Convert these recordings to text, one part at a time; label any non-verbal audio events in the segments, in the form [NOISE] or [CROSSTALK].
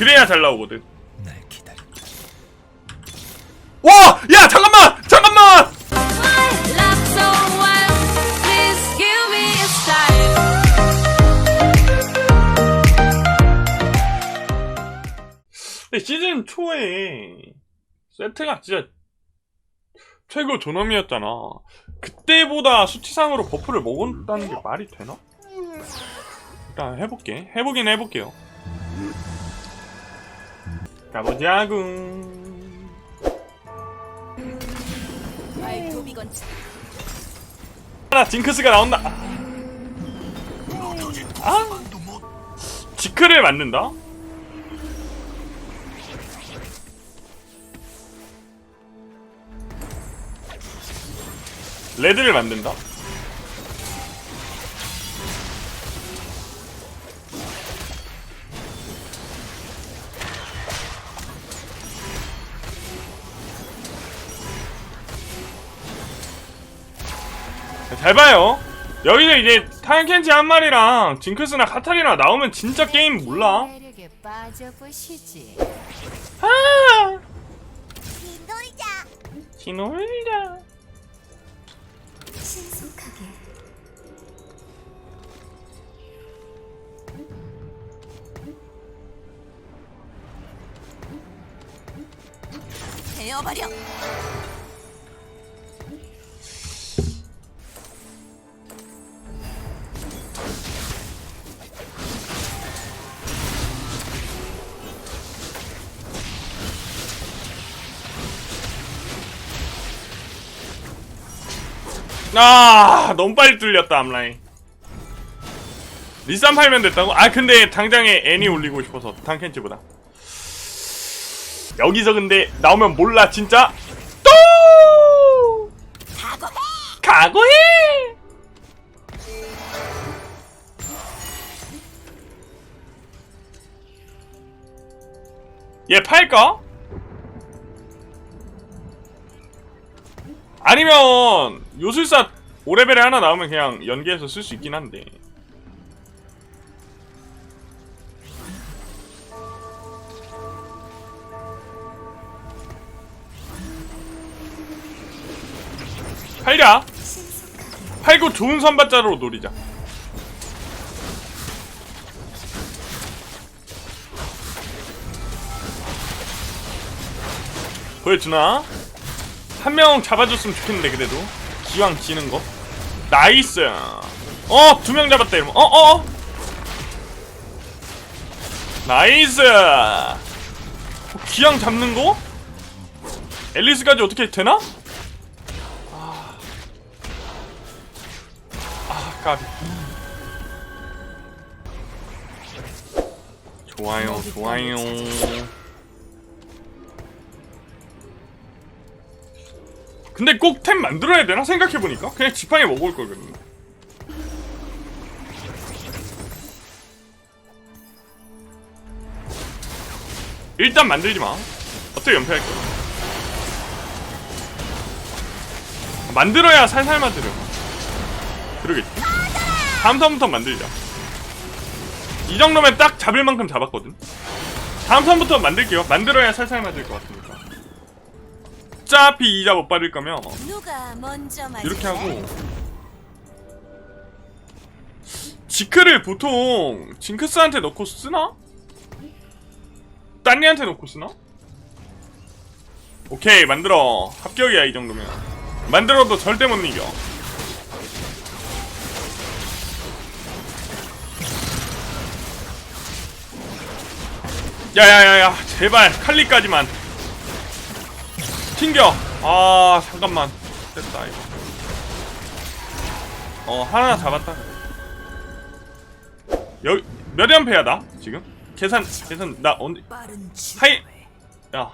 그래야 잘 나오거든 날 기다려. 와! 야 잠깐만! 잠깐만! 근데 시즌 초에 세트가 진짜 최고 존엄이었잖아 그때보다 수치상으로 버프를 먹었다는 게 말이 되나? 일단 해볼게 해보긴 해볼게요 아이 도비건 하나 징크스가 나온다 아 지크를 만든다? 레드를 만든다? 잘 봐요. 여기서 이제 타이켄치 한 마리랑 징크스나 카타리나 나오면 진짜 게임 몰라. 아! 놀자. 신속하게. 되어버려. 아, 너무 빨리 뚫렸다 앞라인. 리산 팔면 됐다고? 아 근데 당장에 애니 올리고 싶어서 탕켄치보다. 여기서 근데 나오면 몰라 진짜. 또 각오해. 각오해. 얘 팔까? 아니면 요술사 5레벨에 하나 나오면 그냥 연계해서 쓸 수 있긴 한데. 팔자! 팔고 좋은 선발자로 노리자. 보여주나? 한 명 잡아줬으면 좋겠는데 그래도 기왕 지는 거? 나이스! 어 두 명 잡았다 이러면. 어어 어. 나이스! 어, 기왕 잡는 거? 앨리스까지 어떻게 되나? 아, 아 까비. 좋아요 좋아요 근데 꼭 템 만들어야 되나 생각해보니까? 그냥 지팡이 먹을 걸 그랬네 일단 만들지 마. 어떻게 연패할 거야 만들어야 살살 만들어 그러겠지? 다음 턴부터 만들자. 이 정도면 딱 잡을 만큼 잡았거든. 다음 턴부터 만들게요. 만들어야 살살 만들 것 같으니까 어차피 이자 못 받을 거면 맞을래? 이렇게 하고 지크를 보통 징크스한테 넣고 쓰나? 딴 애한테 넣고 쓰나? 오케이 만들어 합격이야 이 정도면 만들어도 절대 못 이겨 야야야야 제발 칼리까지만 튕겨. 아 잠깐만. 됐다 이거. 어 하나 잡았다. 여기 몇 연패야 나? 지금? 계산 계산 나 언제. 하이. 야.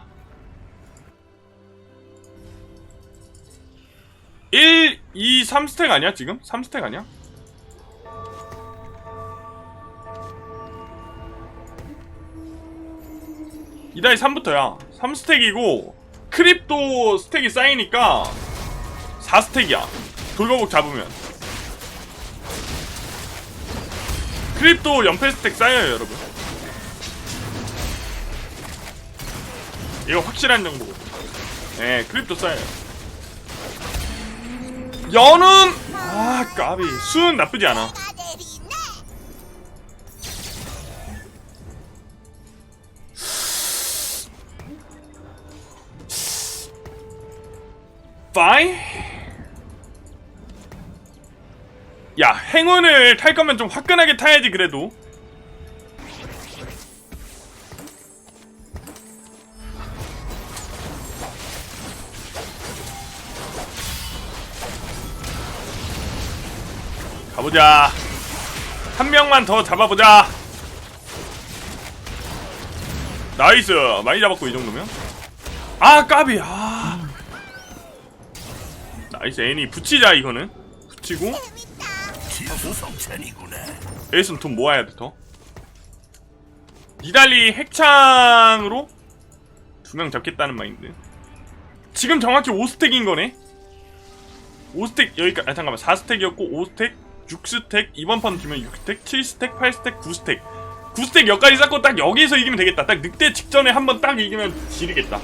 1, 2, 3스택 아니야 지금? 3스택 아니야? 이다이 3부터야. 3스택이고 크립도 스택이 쌓이니까 4스택이야 돌거북 잡으면 크립도 연패 스택 쌓여요 여러분 이거 확실한 정보고. 네, 크립도 써요. 연은 아 까비 수은 나쁘지 않아. 파이? 야 행운을 탈 거면 좀 화끈하게 타야지 그래도. 가보자. 한 명만 더 잡아보자. 나이스. 많이 잡았고 이 정도면. 아 까비. 아. 나이스 애니 붙이자 이거는. 붙이고. 에이스는 돈 모아야 돼 더. 니달리 핵창으로 두 명 잡겠다는 마인드. 지금 정확히 5스택인 거네. 5스택 여기까지 아 잠깐만 4스택이었고 5스택 6스택 이번 판 주면 6스택 7스택 8스택 9스택 9스택 여기까지 쌓고 딱 여기서 이기면 되겠다 딱 늑대 직전에 한번 딱 이기면 지르겠다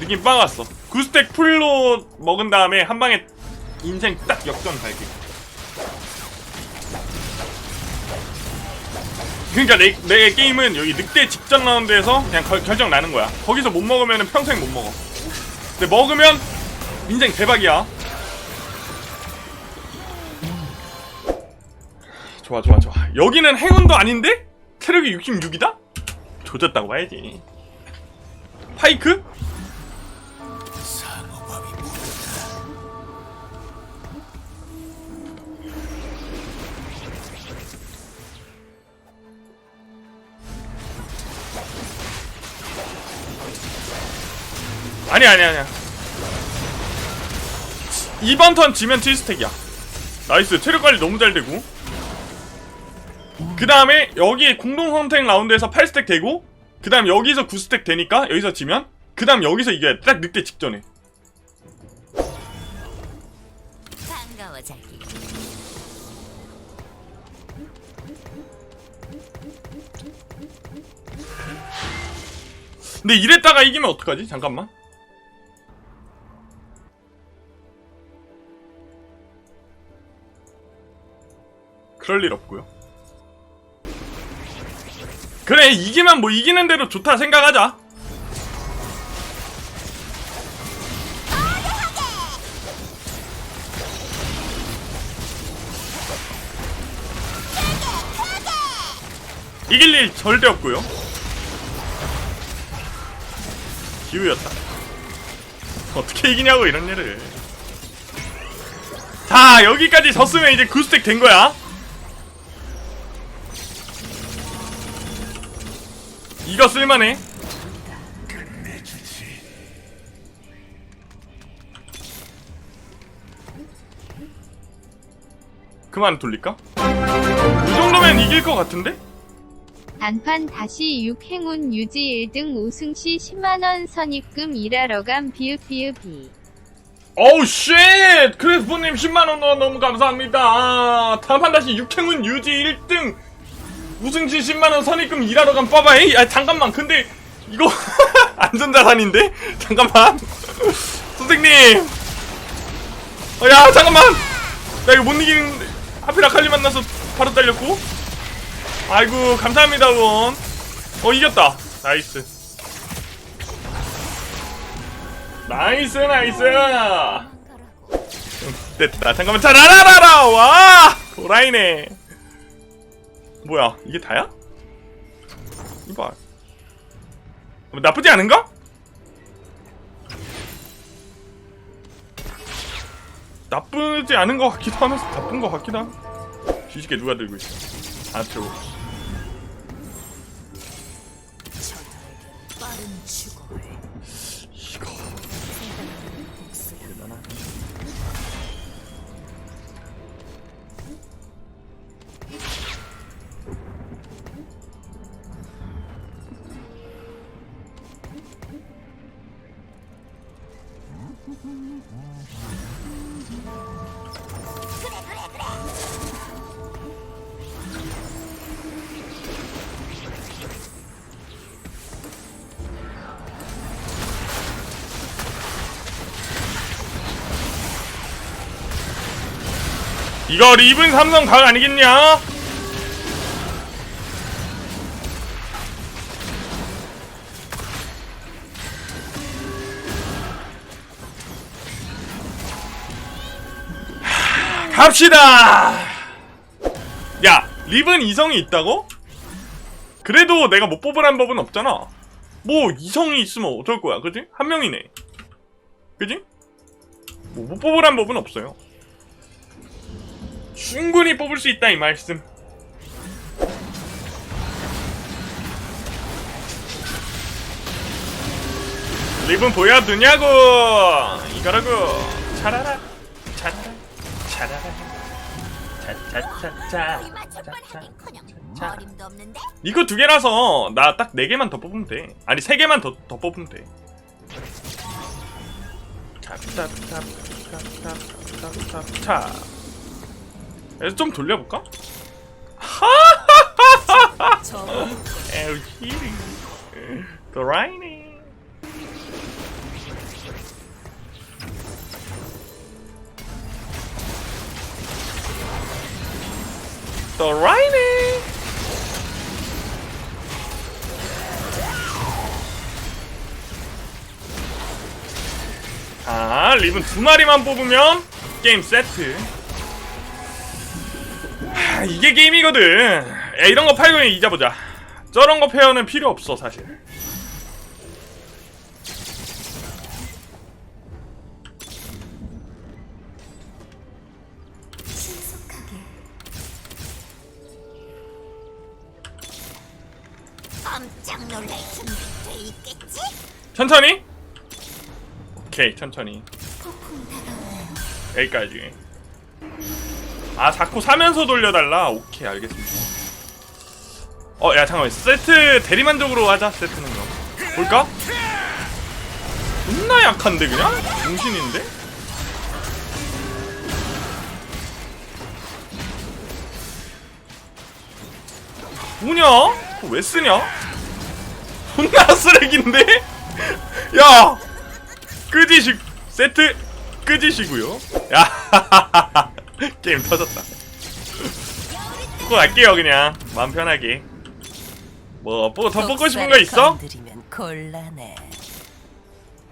느낌 빠갔어. 9스택 풀로 먹은 다음에 한 방에 인생 딱 역전 갈게. 그러니까 내, 내 게임은 여기 늑대 직전 라운드에서 그냥 걸- 결정 나는 거야. 거기서 못 먹으면 평생 못 먹어. 근데 먹으면 인생 대박이야. 좋아 좋아 좋아. 여기는 행운도 아닌데? 체력이 66이다? 조졌다고 봐야지. 파이크? 아니야 아니야 아니야 이번 턴 지면 7스택이야 나이스 체력 관리 너무 잘 되고 그 다음에 여기 공동 선택 라운드에서 8스택 되고 그 다음 여기서 9스택 되니까 여기서 지면 그 다음 여기서 이겨야 돼. 딱 늑대 직전에 반가워 자기. 근데 이랬다가 이기면 어떡하지? 잠깐만 그럴 일 없고요 그래 이기면 뭐 이기는 대로 좋다 생각하자 이길 일 절대 없고요 기우였다. 어떻게 이기냐고 이런 일을. 자 여기까지 졌으면 이제 구스택 된 거야. 이거 쓸만해. 그만 돌릴까? 이 정도면 이길 것 같은데? 단판 다시 6행운 유지 1등 우승 시 10만원 선입금 일하러 감 비읍비읍이 어우 쉣! 크리스포님 10만원 너무 감사합니다. 단판 다시 육행운 유지 1등 우승시 10만원 선입금 일하러 간 빠바이? 아 잠깐만 근데 이거 [LAUGHS] 안전자산인데? 잠깐만 [LAUGHS] 선생님 어, 야 잠깐만 나 이거 못 이기는데 하필 아칼리 만나서 바로 딸렸고 아이고 감사합니다 원. 어 이겼다 나이스 나이스 나이스. 됐다 잠깐만 자라라라라 와 도라이네 뭐야? 이게 다야? 이봐. 뭐 나쁘지 않은가? 나쁘지 않은 것 같기도 하면서 나쁜 것 같기도 하고 뒤집게 누가 들고 있어? 아 들고 이거 리븐 삼성 각 아니겠냐? 갑시다. 야, 리븐 이성이 있다고? 그래도 내가 못 뽑으란 법은 없잖아. 뭐 이성이 있으면 어쩔 거야, 그지? 한 명이네. 그지? 뭐 못 뽑으란 법은 없어요. 충분히 뽑을 수 있다 이 말씀. 리븐 보여드냐고 이거라고 차라라 차라라 이거 두 개라서 나 딱 네 개만 더 뽑으면 돼. 아니 세 개만 더, 더 뽑으면 돼 차차차차차차 그래서 좀 돌려볼까? 하하하하하 에휴 히리 더라이니 드라이니. 자, 리븐 두 마리만 뽑으면 게임 세트. 하, 이게 게임이거든. 야, 이런 거 팔고 잊어보자. 저런 거 페어는 필요 없어, 사실. 천천히. 오케이, 천천히. 여기까지. 아, 자꾸 사면서 돌려달라. 오케이, 알겠습니다. 어, 야, 잠깐만. 세트 대리만족으로 하자, 세트는 그럼. 볼까? 존나 약한데, 그냥? 정신인데? 뭐냐? 왜 쓰냐? 존나 쓰레기인데? [LAUGHS] 야! 끄지시, 세트, 끄지시고요 야, [LAUGHS] 게임 터졌다. [LAUGHS] 그거 할게요, 그냥. 마음 편하게. 뭐, 뭐, 더 뽑고 싶은 거 있어?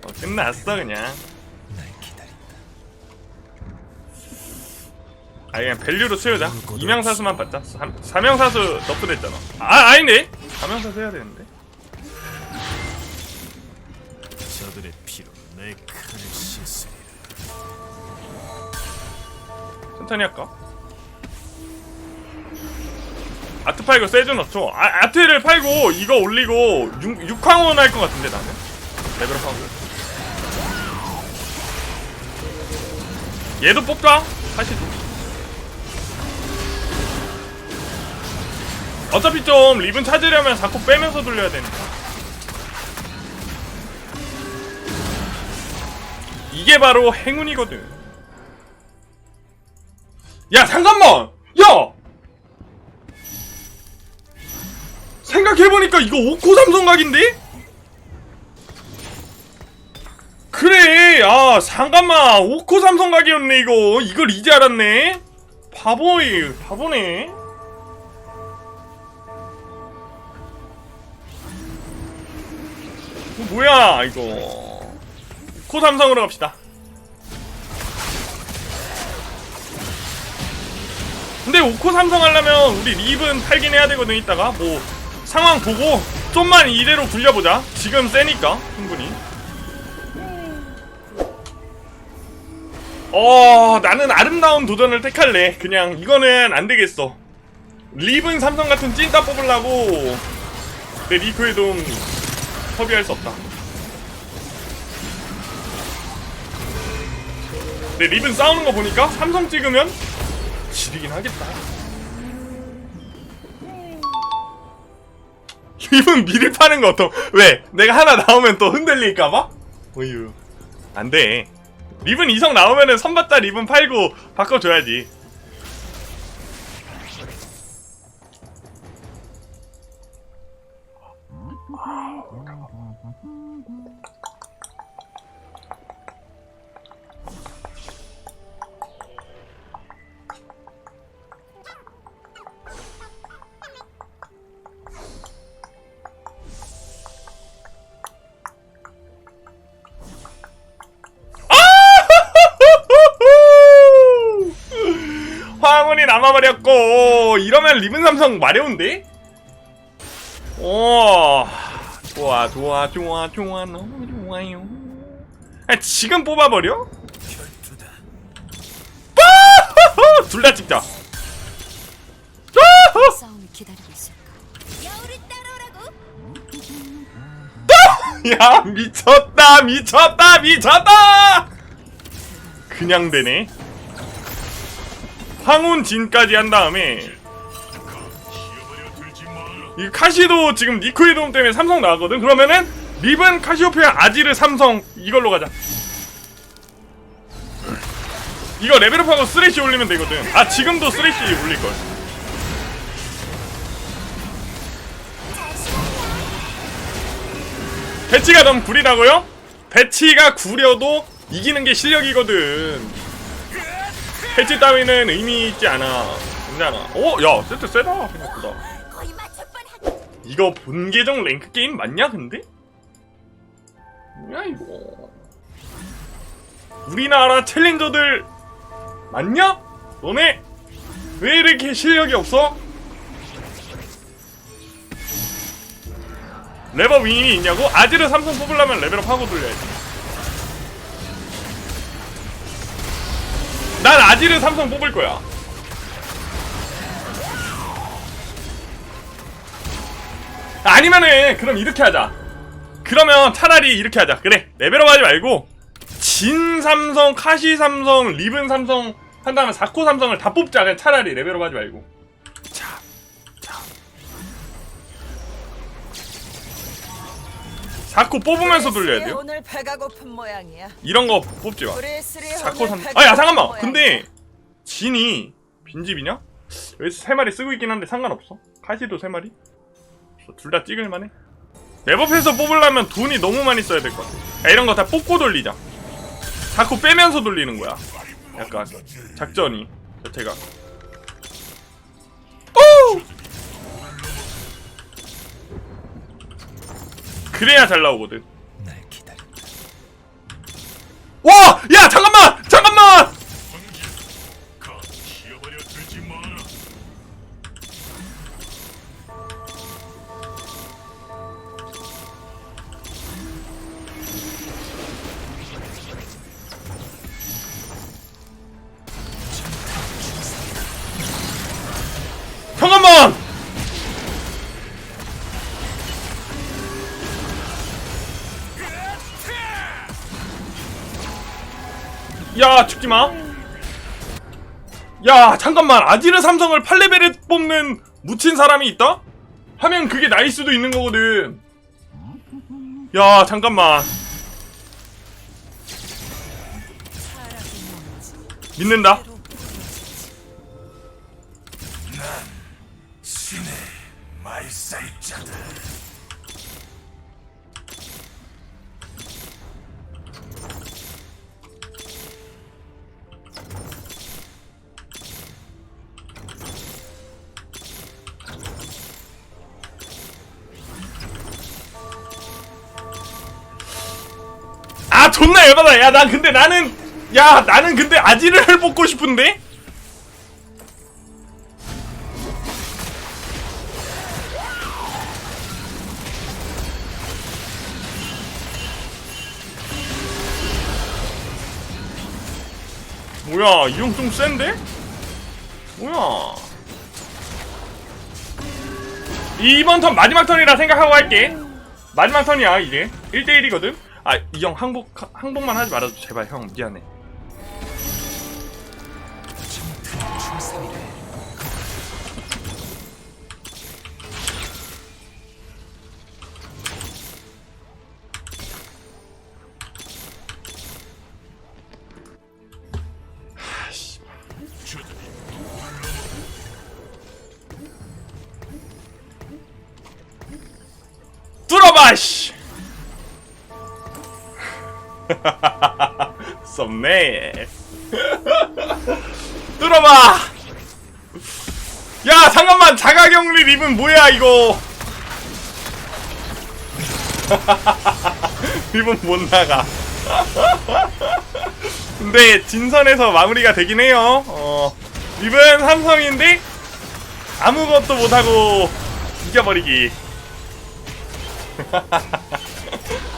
어, 끝났어, 그냥. 아, 그냥 밸류로 채우자. 이명사수만 받자. 삼- 사명사수 너프됐잖아. 아, 아닌데? 사명사수 해야 되는데. 저들의 피로 내 칼을 씻으리라. 천천히 할까? 아트 팔고 세주 넣죠. 아, 아트를 팔고 이거 올리고 6, 육황원 할 것 같은데 나는 레벨업 하고 얘도 뽑자 사실 어차피 좀 리븐 찾으려면 자꾸 빼면서 돌려야 되니까 이게 바로 행운이거든. 야 잠깐만! 야! 생각해보니까 이거 오코 삼성각인데? 그래 아 잠깐만. 오코 삼성각이었네 이거. 이걸 이제 알았네. 바보이 바보네. 이거 뭐야 이거 코 삼성으로 갑시다. 근데 오코 삼성 하려면 우리 립은 팔긴 해야 되거든 이따가. 뭐 상황 보고 좀만 이대로 굴려보자. 지금 세니까 충분히. 어 나는 아름다운 도전을 택할래. 그냥 이거는 안되겠어. 립은 삼성 같은 찐따 뽑으려고. 내 리프의 도움 섭외할 수 없다 내 립은 싸우는 거 보니까 삼성 찍으면 지리긴 하겠다. 립은 미리 파는 거 어떠? 왜? 내가 하나 나오면 또 흔들릴까봐? 어휴. 안 돼. 립은 이성 나오면은 선받다 립은 팔고 바꿔줘야지. 버렸고 이러면 리븐 삼성 마려운데? 오 좋아 좋아 좋아 좋아 너무 좋아요 아, 지금 뽑아버려? 결투다. 둘다 찍자? 여우를 따라오라고? 야 미쳤다 미쳤다 미쳤다 그냥 되네 황혼진까지 한 다음에 이 카시도 지금 도움 때문에 삼성 나왔거든 그러면은 립은 카시오페아 아지르 삼성 이걸로 가자 이거 레벨업하고 쓰레쉬 올리면 되거든 아 지금도 쓰레쉬 올릴걸 배치가 너무 구리다고요? 배치가 구려도 이기는 게 실력이거든. 배치 따위는 의미 있지 않아. 괜찮아. 오, 야, 세트 세다. 생각보다. 이거 본 계정 랭크 게임 맞냐, 근데? 뭐야, 이거. 우리나라 챌린저들 맞냐? 너네 왜 이렇게 실력이 없어? 레버 윈이 있냐고? 아지르 삼성 뽑으려면 레벨업 하고 돌려야지. 난 아지르 삼성 뽑을 거야. 아니면은 그럼 이렇게 하자. 그러면 차라리 이렇게 하자. 그래 레벨업 하지 말고 진 삼성, 카시 삼성, 리븐 삼성 한 다음에 사코 삼성을 다 뽑자. 그냥 차라리 레벨업 하지 말고. 사코 뽑으면서 돌려야 돼요. 오늘 배가 고픈 모양이야. 이런 거 뽑지 마. 우리 쓰리 사코 오늘 삼. 배가 아야 잠깐만. 근데 진이 빈집이냐? 여기서 세 마리 쓰고 있긴 한데 상관없어. 카시도 세 마리. 둘 다 찍을만해. 랩업해서 뽑으려면 돈이 너무 많이 써야 될 것 같아. 야, 이런 거 다 뽑고 돌리자. 자꾸 빼면서 돌리는 거야. 약간 작전이 자체가. 그래야 잘 나오거든. 날 기다려. 와! 야! 잠깐만! 야 죽지 마. 야 잠깐만 아지르 삼성을 8레벨에 뽑는 묻힌 사람이 있다? 하면 그게 나일 수도 있는 거거든. 야 잠깐만. 믿는다. 존나 열받아. 야 난 근데 나는 야 나는 근데 아지르를 [LAUGHS] 뽑고 싶은데. 뭐야 이 형 좀 센데? 뭐야 이번 턴 마지막 턴이라 생각하고 할게 마지막 턴이야 이게 1대1이거든 아 이 형 항복 항복만 하지 말아줘. 제발 형. 미안해 [LAUGHS] 썸네. [LAUGHS] 뚫어봐. 야 잠깐만. 자가격리 립은 뭐야 이거? [LAUGHS] 립은 못 나가. 근데 진선에서 마무리가 되긴 해요. 어. 리븐 삼성인데 아무것도 못하고 이겨버리기.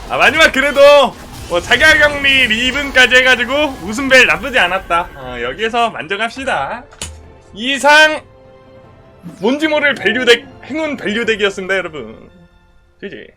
아 마지막 그래도 뭐 자가격리 리븐까지 해가지고 웃음벨 나쁘지 않았다. 어, 여기에서 만족합시다. 이상 뭔지 모를 밸류덱 행운 밸류덱이었습니다 여러분. GG